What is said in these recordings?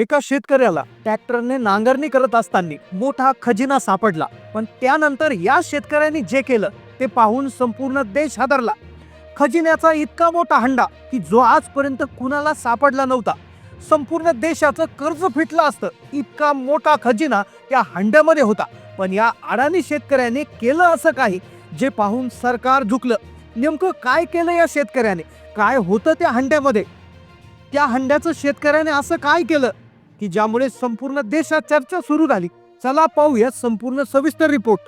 एका शेतकऱ्याला ट्रॅक्टरने नांगरणी करत असताना मोठा खजिना सापडला. पण त्यानंतर या शेतकऱ्यांनी जे केलं ते पाहून संपूर्ण देश हादरला. खजिन्याचा इतका मोठा हंडा की जो आजपर्यंत कुणाला सापडला नव्हता. संपूर्ण देशाचं कर्ज फिटलं असतं. इतका मोठा खजिना त्या हंड्यामध्ये होता. पण या अडाणी शेतकऱ्याने केलं असं काही जे पाहून सरकार झुकलं. नेमकं काय केलं या शेतकऱ्याने? काय होतं त्या हंड्यामध्ये? त्या हंड्याचं शेतकऱ्याने असं काय केलं? की ज्यामुळे संपूर्ण देशात चर्चा सुरू झाली. चला पाहूया संपूर्ण सविस्तर रिपोर्ट.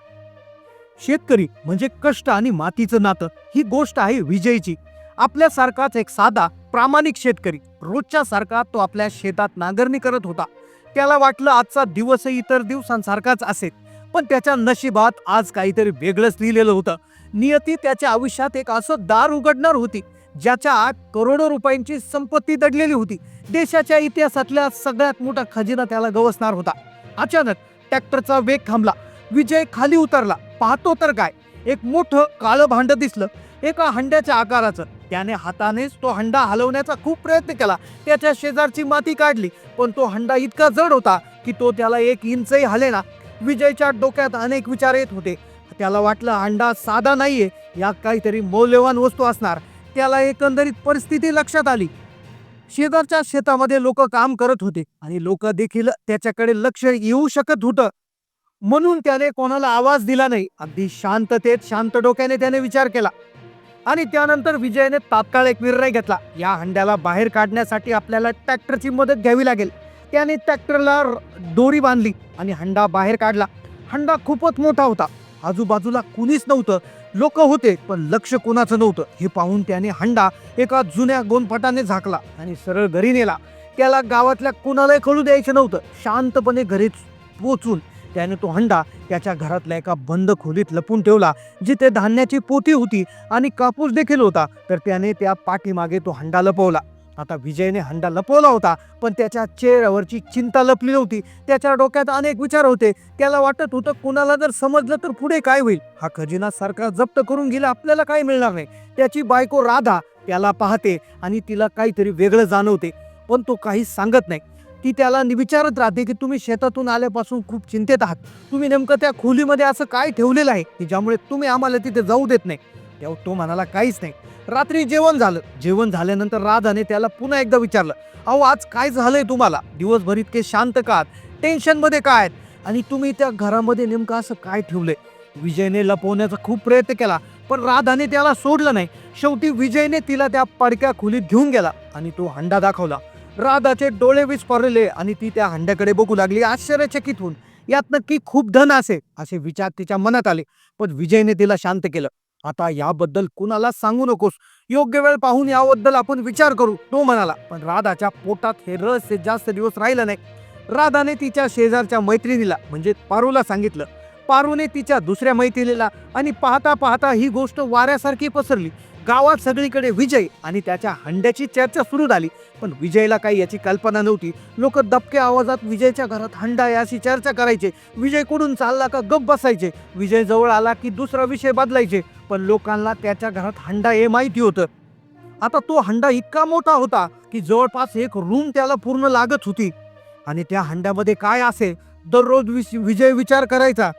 शेतकरी म्हणजे कष्ट आणि मातीचं नातं ही गोष्ट आहे विजयची. आपल्यासारखाच एक साधा प्रामाणिक शेतकरी रोजच्या सारखा तो आपल्या शेतात नांगरणी करत होता. त्याला वाटलं आजचा दिवसही इतर दिवसांसारखाच असेल पण त्याच्या नशिबात आज काहीतरी वेगळंच लिहिलेलं होतं. नियती त्याच्या आयुष्यात एक असं दार उघडणार होती. ज्याच्या आत करोडो रुपयांची संपत्ती दडलेली होती. देशाच्या इतिहासातल्या सगळ्यात मोठा खजिना त्याला गवसणार होता. अचानक ट्रॅक्टरचा वेग थांबला. विजय खाली उतरला. पाहतो तर काय? एक मोठं काळं भांड दिसलं. एका हंड्याच्या आकाराचं. त्याने हातानेच तो हंडा हलवण्याचा खूप प्रयत्न केला. त्याच्या शेजारची माती काढली. पण तो हंडा इतका जड होता की तो त्याला एक इंचही हलेना. विजयच्या डोक्यात अनेक विचार येत होते. त्याला वाटलं हंडा साधा नाहीये. या काहीतरी मौल्यवान वस्तू असणार. त्याला एकंदरीत परिस्थिती लक्षात आली. शेजारच्या शेतामध्ये लोक काम करत होते आणि लोक देखील त्याच्याकडे लक्ष येऊ शकत होतं. म्हणून त्याने कोणाला आवाज दिला नाही. अगदी शांततेत शांत डोक्याने त्याने विचार केला. आणि त्यानंतर विजयने तात्काळ एक निर्णय घेतला. या हंड्याला बाहेर काढण्यासाठी आपल्याला ट्रॅक्टरची मदत घ्यावी लागेल. त्याने ट्रॅक्टरला दोरी बांधली आणि हंडा बाहेर काढला. हंडा खूपच मोठा होता. आजूबाजूला कुणीच नव्हतं. लोक होते पण लक्ष कोणाचं नव्हतं. हे पाहून त्याने हंडा एका जुन्या गोनफटाने झाकला आणि सरळ घरी नेला. त्याला गावातल्या कुणालाही कळू द्यायचं नव्हतं. शांतपणे घरी पोचून त्याने तो हंडा त्याच्या घरातल्या एका बंद खोलीत लपून ठेवला जिथे धान्याची पोती होती आणि कापूस देखील होता. तर त्याने त्या पाठीमागे तो हंडा लपवला. आता विजयने हंडा लपवला होता पण त्याच्या चेहऱ्यावरची चिंता लपली नव्हती त्याच्या डोक्यात अनेक विचार होते. त्याला वाटत होतं कुणाला जर समजलं तर पुढे काय होईल? हा खजिना सरकार जप्त करून गेला आपल्याला काय मिळणार नाही? त्याची बायको राधा त्याला पाहते आणि तिला काहीतरी वेगळं जाणवते पण तो काही सांगत नाही. ती त्याला नि- विचारत राहते की तुम्ही शेतातून आल्यापासून खूप चिंतेत आहात. तुम्ही नेमकं त्या खोलीमध्ये असं काय ठेवलेलं आहे की ज्यामुळे तुम्ही आम्हाला तिथे जाऊ देत नाही? तेव्हा तो म्हणाला काहीच नाही. रात्री जेवण झालं. जेवण झाल्यानंतर राधाने त्याला पुन्हा एकदा विचारलं अहो आज काय झालंय तुम्हाला? दिवसभर इतके शांत का टेन्शनमध्ये काय आहेत? आणि तुम्ही त्या घरामध्ये नेमकं असं काय ठेवलंय? विजयने लपवण्याचा खूप प्रयत्न केला पण राधाने त्याला सोडलं नाही. शेवटी विजयने तिला त्या पडक्या खोलीत घेऊन गेला आणि तो हंडा दाखवला. राधाचे डोळे विस्फारले आणि ती त्या हंड्याकडे बघू लागली आश्चर्यचकित होऊन. यात नक्की खूप धन असे असे विचार तिच्या मनात आले पण विजयने तिला शांत केलं. आता याबद्दल कुणाला सांगू नकोस. योग्य वेळ पाहून याबद्दल आपण विचार करू तो म्हणाला. पण राधाच्या पोटात हे रहस्य जास्त दिवस राहिलं नाही. राधाने तिच्या शेजारच्या मैत्रिणीला म्हणजे पारूला सांगितलं. पारूने तिच्या दुसऱ्या मैत्रिणीला आणि पाहता पाहता ही गोष्ट वाऱ्यासारखी पसरली. गावात सगळीकडे विजय आणि त्याच्या हंड्याची चर्चा सुरू झाली. पण विजयला काही याची कल्पना नव्हती. लोक दबक्या आवाजात विजयच्या घरात हंडा याची चर्चा करायचे. विजय कुठून चालला का गप बसायचे? विजय जवळ आला की दुसरा विषय बदलायचे. पण लोकांना त्याच्या घरात हंडा हे माहिती होतं. आता तो हंडा इतका मोठा होता की जवळपास एक रूम त्याला पूर्ण लागत होती. आणि त्या हंड्यामध्ये काय असे दररोज विजय विचार करायचा.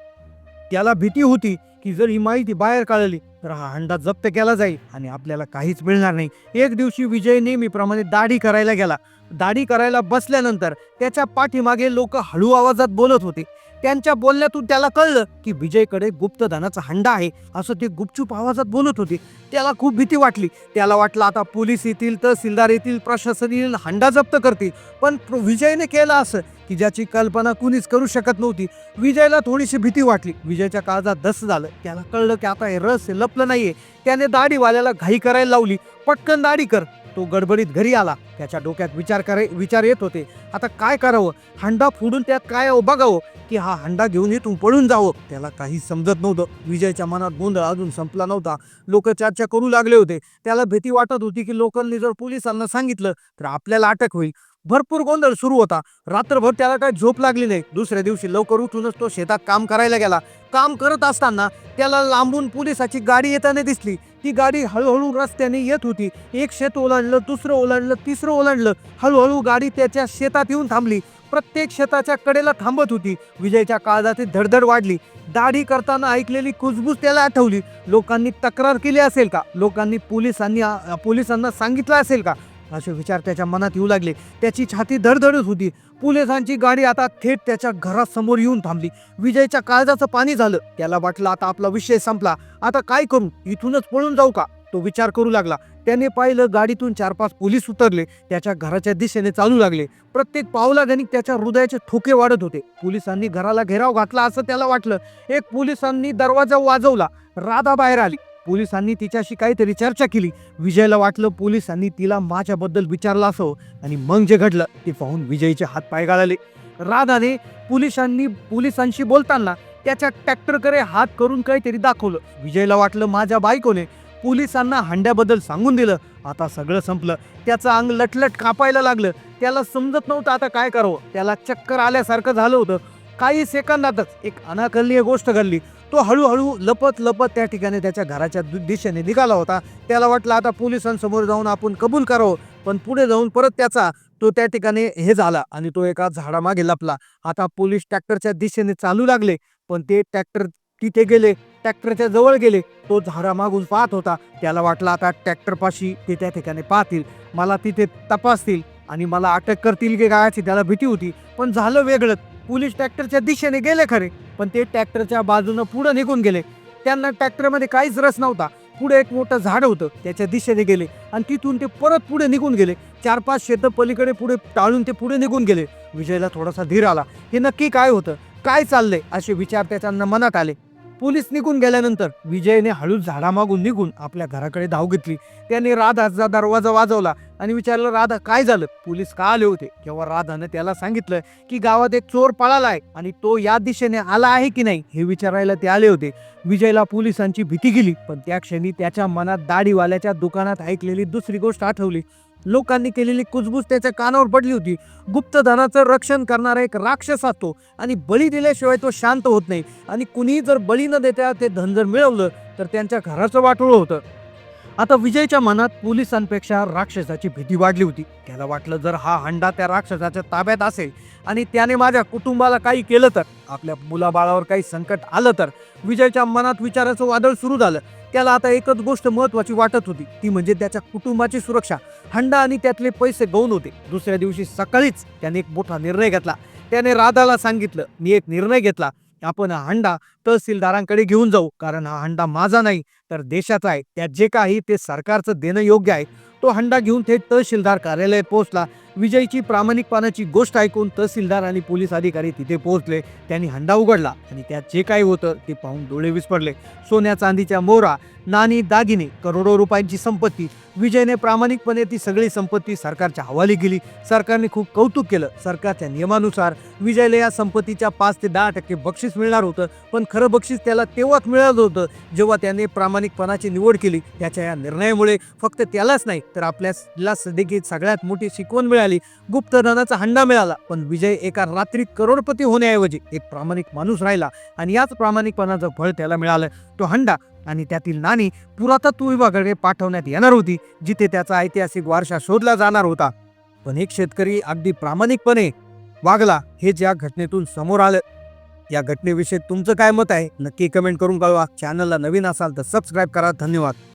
त्याला भीती होती की जर ही माहिती बाहेर काढली तर हा हंडा जप्त केला जाईल आणि आपल्याला काहीच मिळणार नाही. एक दिवशी विजय नेहमीप्रमाणे दाढी करायला गेला. दाढी करायला बसल्यानंतर त्याच्या पाठीमागे लोक हळू आवाजात बोलत होते. त्यांच्या बोलण्यातून त्याला कळलं की विजयकडे गुप्तधनाचा हंडा आहे असं ते गुपचूप आवाजात बोलत होते. त्याला खूप भीती वाटली. त्याला वाटलं आता पोलीस येतील तहसीलदार येतील प्रशासन येईल हंडा जप्त करतील. पण विजयने केलं असं की ज्याची कल्पना कुणीच करू शकत नव्हती. विजयला थोडीशी भीती वाटली. विजयच्या काळजात दस झालं. त्याला कळलं की आता हे रस लपलं नाहीये. त्याने दाढीवाल्याला घाई करायला लावली. पटकन दाढी कर. तो गडबडीत घरी आला. त्याच्या डोक्यात विचार करे विचार येत होते. आता काय करावं? हंडा फोडून त्यात काय बघावं? की हा हंडा घेऊन इथून पळून जावं? त्याला काही समजत नव्हतं. विजयच्या मनात गोंधळ अजून संपला नव्हता. लोक चर्चा करू लागले होते. त्याला भीती वाटत होती की लोकांनी जर पोलिसांना सांगितलं तर आपल्याला अटक होईल. भरपूर गोंधळ सुरू होता. रात्रभर त्याला काय झोप लागली नाही. दुसऱ्या दिवशी लवकर उठूनच तो शेतात काम करायला गेला. काम करत असताना त्याला लांबून पोलिसाची गाडी येताना दिसली. ती गाडी हळूहळू रस्त्याने येत होती. एक शेत ओलांडलं दुसरं ओलांडलं तिसरं ओलांडलं. हळूहळू गाडी त्याच्या शेतात येऊन थांबली. प्रत्येक शेताच्या कडेला थांबत होती. विजयच्या काळजाची धडधड वाढली. दाढी करताना ऐकलेली कुजबूज त्याला आठवली. लोकांनी तक्रार केली असेल का? लोकांनी पोलिसांनी पोलिसांना सांगितलं असेल का? असे विचार त्याच्या मनात येऊ लागले. त्याची छाती धडधडत होती. पोलिसांची गाडी आता थेट त्याच्या घरासमोर येऊन थांबली. विजयच्या काळजाचं पाणी झालं. त्याला वाटलं आता आपला विषय संपला. आता काय करू? इथूनच पळून जाऊ का? तो विचार करू लागला. त्याने पाहिलं गाडीतून चार पाच पोलीस उतरले. त्याच्या घराच्या दिशेने चालू लागले. प्रत्येक पावला पावलागणिक त्याच्या हृदयाचे ठोके वाढत होते. पोलिसांनी घराला घेराव घातला असं त्याला वाटलं. एक पोलिसांनी दरवाजा वाजवला. राधा बाहेर आली. पोलिसांनी तिच्याशी काहीतरी चर्चा केली. विजयला वाटलं पोलिसांनी तिला माझ्याबद्दल विचारलं असं आणि मग जे घडलं ते पाहून विजयचे हात पाय घालले राधाने पोलिसांनी पोलिसांशी बोलताना त्याच्या ट्रॅक्टरकडे हात करून काहीतरी दाखवलं. विजयला वाटलं माझ्या बायकोने पोलिसांना हंड्याबद्दल सांगून दिलं. आता सगळं संपलं. त्याचं अंग लटलट कापायला लागलं. त्याला समजत नव्हतं आता काय करावं. त्याला चक्कर आल्यासारखं झालं होतं. काही सेकंदातच एक अनाकलनीय गोष्ट घडली. तो हळूहळू लपत लपत त्या ठिकाणी त्याच्या घराच्या दु- दिशेने निघाला होता. त्याला वाटलं आता पोलिसांसमोर जाऊन आपण कबूल करावं. पण पुढे जाऊन परत त्याचा तो त्या ठिकाणी हे झाला आणि तो एका झाडामागे लपला. आता पोलीस ट्रॅक्टरच्या दिशेने चालू लागले पण ते ट्रॅक्टर तिथे गेले ट्रॅक्टरच्या जवळ गेले. तो झाडामागून पाहत होता. त्याला वाटलं आता ट्रॅक्टरपाशी ते त्या ठिकाणी पाहतील. मला तिथे तपासतील आणि मला अटक करतील की गायाची त्याला भीती होती. पण झालं वेगळंच. पोलीस ट्रॅक्टरच्या दिशेने गेले खरे पण ते ट्रॅक्टरच्या बाजूनं पुढे निघून गेले. त्यांना ट्रॅक्टरमध्ये काहीच रस नव्हता. पुढे एक मोठं झाड होतं त्याच्या दिशेने गेले आणि तिथून ते परत पुढे निघून गेले. चार पाच शेतं पलीकडे पुढे टाळून ते पुढे निघून गेले. विजयला थोडासा धीर आला. हे नक्की काय होतं? काय चाललंय? असे विचार त्याच्या मनात आले. पोलीस निघून गेल्यानंतर विजयने हळू झाडामागून निघून आपल्या घराकडे धाव घेतली. त्याने राधाचा दरवाजा वाजवला आणि विचारलं राधा काय झालं? पोलीस का आले होते? तेव्हा राधानं त्याला सांगितलं की गावात एक चोर पळाला आहे आणि तो या दिशेने आला आहे की नाही हे विचारायला ते आले होते. विजयला पोलिसांची भीती गेली पण त्या क्षणी त्याच्या मनात दाढीवाल्याच्या दुकानात ऐकलेली दुसरी गोष्ट आठवली. लोकांनी केलेली कुजबूज त्याच्या कानावर पडली होती. गुप्तधनाचं रक्षण करणारा एक राक्षस असतो आणि बळी दिल्याशिवाय तो शांत होत नाही. आणि कुणीही जर बळी न देता ते धन जर मिळवलं तर त्यांच्या घराचं वाटोळं होतं. आता विजयच्या मनात पोलिसांपेक्षा राक्षसाची भीती वाढली होती. त्याला वाटलं जर हा हंडा त्या राक्षसाच्या ताब्यात असेल आणि त्याने माझ्या कुटुंबाला काही केलं तर आपल्या मुलाबाळावर काही संकट आलं तर विजयच्या मनात विचाराचं वादळ सुरू झालं. त्याला आता एकच गोष्ट महत्वाची वाटत होती. ती म्हणजे त्याच्या कुटुंबाची सुरक्षा. हंडा आणि त्यातले पैसे गौण होते. दुसऱ्या दिवशी सकाळीच त्याने एक मोठा निर्णय घेतला. त्याने राधाला सांगितलं मी एक निर्णय घेतला. आपण हा हंडा तहसीलदारांकडे घेऊन जाऊ. कारण हा हंडा माझा नाही तर देशाचा आहे. त्यात जे काही ते सरकारचं देणं योग्य आहे. तो हंडा घेऊन थेट तहसीलदार कार्यालयात पोहोचला. विजयची प्रामाणिकपणाची गोष्ट ऐकून तहसीलदार आणि पोलीस अधिकारी तिथे पोहोचले. त्यांनी हंडा उघडला आणि त्यात जे काही होतं ते पाहून डोळे विस्पडले सोन्या चांदीच्या मोहरा नाणी दागिने करोडो रुपयांची संपत्ती विजयने प्रामाणिकपणे ती सगळी संपत्ती सरकारच्या हवाली केली. सरकारने खूप कौतुक केलं. सरकारच्या नियमानुसार विजयला या संपत्तीच्या पाच ते दहा टक्के बक्षीस मिळणार होतं. पण खरं बक्षीस त्याला तेव्हाच मिळालं होतं जेव्हा त्याने प्रामाणिकपणाची निवड केली. त्याच्या या निर्णयामुळे फक्त त्यालाच नाही तर आपल्याला देखील सगळ्यात मोठी शिकवण मिळाली. गुप्तधनाचा हंडा मिळाला. पण विजय एका रात्रीत करोडपती होण्याऐवजी एक प्रामाणिक माणूस राहिला आणि याच प्रामाणिकपणाचं फळ त्याला मिळालं. तो हंडा आणि त्यातील नाणी पुरातत्व विभागाकडे पाठवण्यात येणार होती जिथे त्याचा ऐतिहासिक वारसा शोधला जाणार होता. पण एक शेतकरी अगदी प्रामाणिकपणे वागला हे ज्या घटनेतून समोर आलं. या घटनेविषयी तुमचं काय मत आहे? नक्की कमेंट करून कळवा. चॅनलला नवीन असाल तर सबस्क्राईब करा. धन्यवाद.